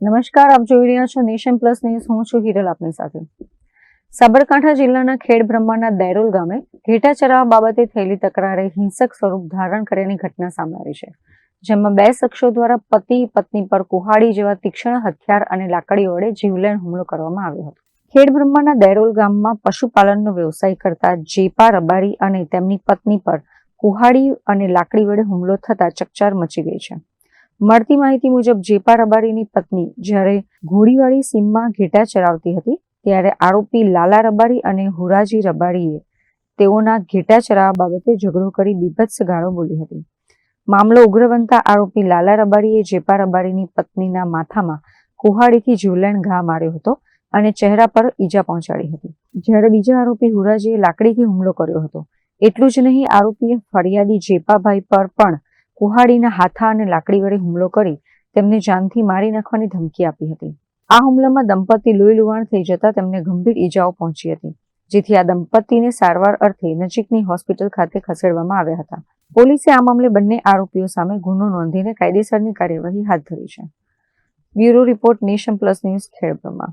નમસ્કાર, આપ જોઈ રહ્યા છો નેશન પ્લસ ન્યૂઝ. હું છું હિરલ આપની સાથે. સાબરકાંઠા જિલ્લાના ખેડ બ્રહ્માના દૈરોલ ગામે ઘેટા ચરાવવા બાબતે થયેલી તકરારે હિંસક સ્વરૂપ ધારણ કર્યાની ઘટના સામે આવી છે, જેમાં બે શખ્સો દ્વારા પતિ, પત્ની પર કુહાડી જેવા તીક્ષ્ણ હથિયાર અને લાકડીઓ વડે જીવલેણ હુમલો કરવામાં આવ્યો હતો. ખેડ બ્રહ્માના દૈરોલ ગામમાં પશુપાલનનો વ્યવસાય કરતા જેપા રબારી અને તેમની પત્ની પર કુહાડી અને લાકડી વડે હુમલો થતા ચકચાર મચી ગઈ છે. મળતી માહિતી મુજબ જેપા રબારીની પત્ની જ્યારે ઘોડીવાળી સીમમાં ઘેટા ચરાવતી હતી, ત્યારે આરોપી લાલા રબારી અને હુરાજી રબારીએ તેઓના ઘેટા ચરાવવા બાબતે ઝઘડો કરી બીભત્સ ગાળો બોલી હતી. મામલો ઉગ્ર બનતા આરોપી લાલા રબારીએ જેપા રબારીની પત્નીના માથામાં કુહાડીથી જીવલેણ ઘા માર્યો હતો અને ચહેરા પર ઈજા પહોંચાડી હતી. જ્યારે બીજા આરોપી હુરાજીએ લાકડીથી હુમલો કર્યો હતો, એટલું જ નહીં, આરોપીએ ફરિયાદી જેપાભાઈ પર પણ કુહાડીના હાથા અને લાકડી વડે હુમલો કરી તેમને જાનથી મારી નાખવાની ધમકી આપી હતી. આ હુમલામાં દંપતી લોહી લુહાણ થઈ જતા તેમને ગંભીર ઈજાઓ પહોંચી હતી, જેથી આ દંપતીને સારવાર અર્થે નજીકની હોસ્પિટલ ખાતે ખસેડવામાં આવ્યા હતા. પોલીસે આ મામલે બંને આરોપીઓ સામે ગુનો નોંધીને કાયદેસરની કાર્યવાહી હાથ ધરી છે. Bureau report Nation plus news Khedbrahma.